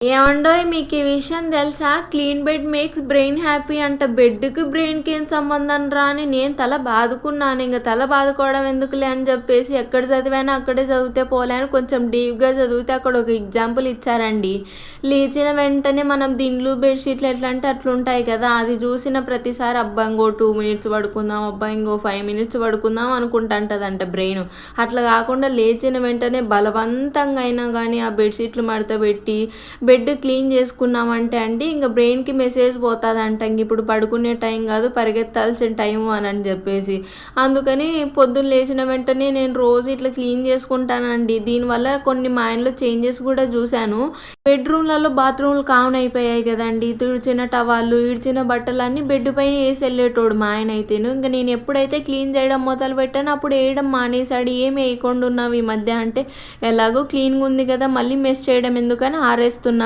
ఏమండోయ్ మీకు ఈ విషయం తెలుసా? Clean bed makes brain happy అంట. బెడ్కి బ్రెయిన్కి ఏం సంబంధం రా అని నేను తల బాదుకున్నాను. ఇంకా తల బాదుకోవడం ఎందుకులే అని చెప్పేసి ఎక్కడ చదివానో అక్కడే చదివితే పోలే అని కొంచెం డీప్గా చదివితే అక్కడ ఒక ఎగ్జాంపుల్ ఇచ్చారండి. లేచిన వెంటనే మనం దిండ్లు బెడ్షీట్లు ఎట్లా అంటే అట్లుంటాయి కదా? అది చూసిన ప్రతిసారి అబ్బా ఇంకో టూ మినిట్స్ పడుకుందాం అబ్బా ఇంకో ఫైవ్ మినిట్స్ పడుకుందాం అనుకుంటుంటుందంట బ్రెయిన్. అట్లా కాకుండా లేచిన వెంటనే బలవంతంగా అయినా కానీ ఆ బెడ్షీట్లు మడత పెట్టి బెడ్ క్లీన్ చేసుకున్నామంటే అండి ఇంకా బ్రెయిన్కి మెసేజ్ పోతుందంట ఇంక ఇప్పుడు పడుకునే టైం కాదు పరిగెత్తాల్సిన టైం అని అని చెప్పేసి. అందుకని పొద్దున్న లేచిన వెంటనే నేను రోజు ఇట్లా క్లీన్ చేసుకుంటానండి. దీనివల్ల కొన్ని మైండ్లో చేంజెస్ కూడా చూశాను. బెడ్రూమ్లలో బాత్రూమ్లు కామన్ అయిపోయాయి కదండి. తుడిచిన టవాళ్ళు ఇడిచిన బట్టలన్నీ బెడ్ పైన వేసి వెళ్ళేటోడు మా ఆయన అయితేను. ఇంకా నేను ఎప్పుడైతే క్లీన్ చేయడం మొదలు పెట్టాను అప్పుడు వేయడం మానేశాడు. ఏం వేయకుండా ఉన్నావు ఈ మధ్య అంటే ఎలాగో క్లీన్గా ఉంది కదా మళ్ళీ మెస్ చేయడం ఎందుకని ఆరేస్తున్నాను